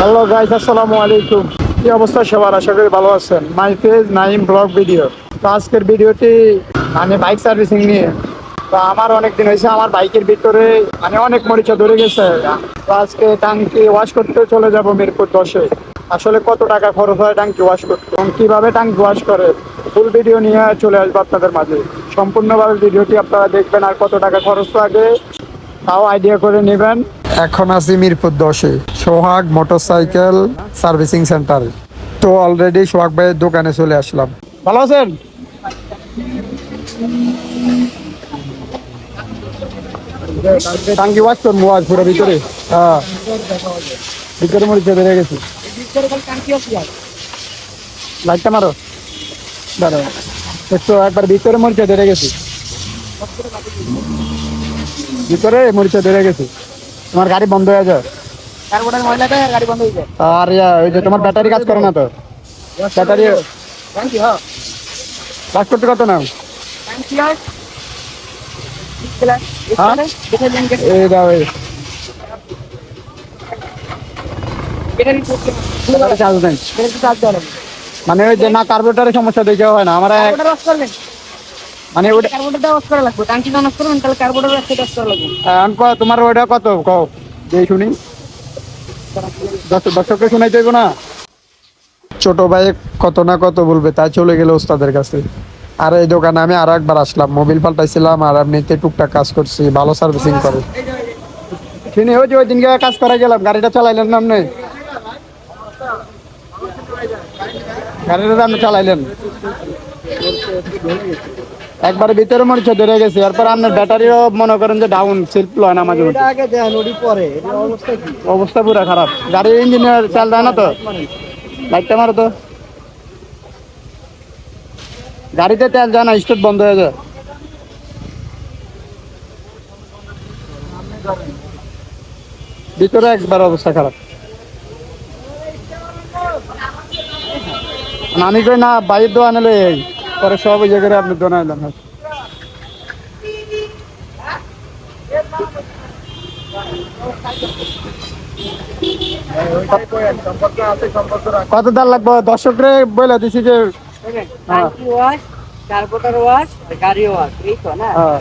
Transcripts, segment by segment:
Hello guys আসসালামু আলাইকুম। কি অবস্থা সবার? আশা করি ভালো আছেন। My page Naim blog video তো আজকের ভিডিওটি মানে বাইক সার্ভিসিং নিয়ে। তো আমার অনেক দিন হয়েছে, আমার বাইকের ভিতরে মানে অনেক মরিচা ধরে গেছে। তো আজকে টাঙ্কি ওয়াশ করতে চলে যাব মিরপুর দশে। আসলে কত টাকা খরচ হয় টাঙ্কি ওয়াশ করতে? এবং কীভাবে টাঙ্কি ওয়াশ করে? ফুল ভিডিও নিয়ে চলে আসব আপনাদের মাঝে। সম্পূর্ণভাবে ভিডিওটি আপনারা দেখবেন আর কত টাকা খরচ লাগে, তাও আইডিয়া করে নেবেন। এখন আছি মিরপুর দশে। সোহাগ মোটরসাইকেল সার্ভিসিং সেন্টারে। তো অলরেডি সোহাগ ভাইয়ের দোকানে চলে আসলাম। ভালো আছেন? টাঙ্কি ওয়াশ করব পুরো ভিতরে। হ্যাঁ। ভিতরে মরিচে বেড়ে গেছি। লাইটটা মারো। দাঁড়াও। একটু একবার ভিতরে মরিচা ধরে গেছি। ভিতরে মরিচা ধরে গেছি। তোমার গাড়ি বন্ধ হয়ে যায় আর হয়ে যায় আর ওই যে তোমার ব্যাটারি কাজ করে না তো। ব্যাটারি হ্যাঁ। কাজ করতে কত নাও? ট্যাঙ্কি হয়। মানে ওই যে না কার্বোরেটারের সমস্যা দেখে হয় না। আমার এক- কার্বোটার অফ করবেন মানে ওটা কার্বোটারটা অফ করা লাগবে। অফ করবেন তাহলে কার্বোটার একটা অফ করা লাগবে। এখন তোমার ওইটা কত? কও যে শুনি। দর্শক- দর্শককে শোনাই দেবো না? ছোট ভাই কত না কত বলবে তাই চলে গেল ওস্তাদের কাছে। আর এই দোকানে আমি আর একবার আসলাম মোবিল পাল্টাইছিলাম আর এমনিতে টুকটাক কাজ করছি ভালো সার্ভিসিং করে। শুনি ওই যে ওই দিনকে কাজ করা গেলাম গাড়িটা চালাইলেন না আপনি? গাড়িটা তো আপনি চালাইলেন। একবার ভিতরে মরিচা ধরে গেছে। এরপর আপনার ব্যাটারিও মনে করেন যে ডাউন সেলফ লয় না মাঝে আগে পরে। অবস্থা কি? অবস্থা পুরো খারাপ। গাড়ির ইঞ্জিনিয়ার চাল দেয় না তো? লাইটটা মারো তো। গাড়িতে তেল যায় না স্টার্ট বন্ধ হয়ে যায়। ভিতরে একবার অবস্থা খারাপ। আমি কই না বাইরের দোয়া নিলে পরে সব ইয়ে করে আপনি দোয়া নিলাম কত দাম লাগবে? দর্শকরে বলে দিছি যে ওয়াশ গাড়ি ওয়াশ না হ্যাঁ,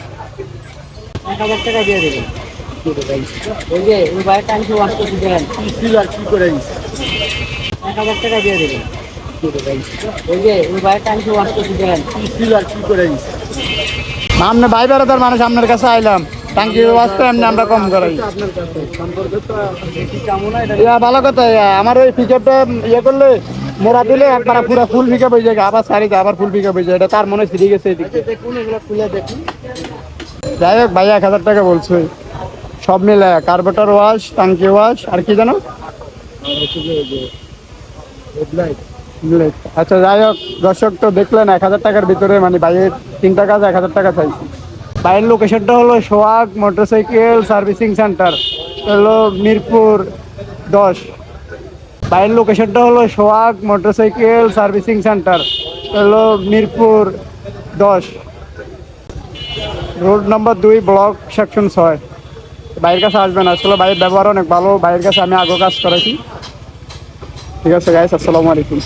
এক হাজার টাকা দিয়ে দেবেন বাইরে ট্যাঙ্কি ওয়াশ করতে দেবেন এক হাজার টাকা দিয়ে দেবেন। ভাই মানুষ, আপনার কাছে আইলাম। কম ভালো কথা আমার ওই ইয়ে করলে দিলে পুরো ফুল হয়ে যায় আবার আবার ফুল হয়ে যায় এটা তার মনে গেছে এদিকে। যাই হোক, ভাই, এক হাজার টাকা সব মিলে কার্বোটার ওয়াশ টাঙ্কি ওয়াশ আর কি জানো আচ্ছা যাই হোক, দর্শক তো দেখলেন, এক হাজার টাকার ভিতরে মানে বাইরের তিনটা কাজ, এক হাজার টাকা চাইছি। বাইরের লোকেশনটা হলো সোহাগ মোটরসাইকেল সার্ভিসিং সেন্টার হলো মিরপুর দশ। বাইরের লোকেশনটা হলো সোহাগ মোটরসাইকেল সার্ভিসিং সেন্টার হলো মিরপুর দশ। রোড নম্বর দুই, ব্লক সেকশন ছয়। বাইরের কাছে আসবেন আসলে বাইরের ব্যবহার অনেক ভালো, বাইরের কাছে আমি আগেও কাজ করেছি। ঠিক আছে গাইস আসসালামু আলাইকুম।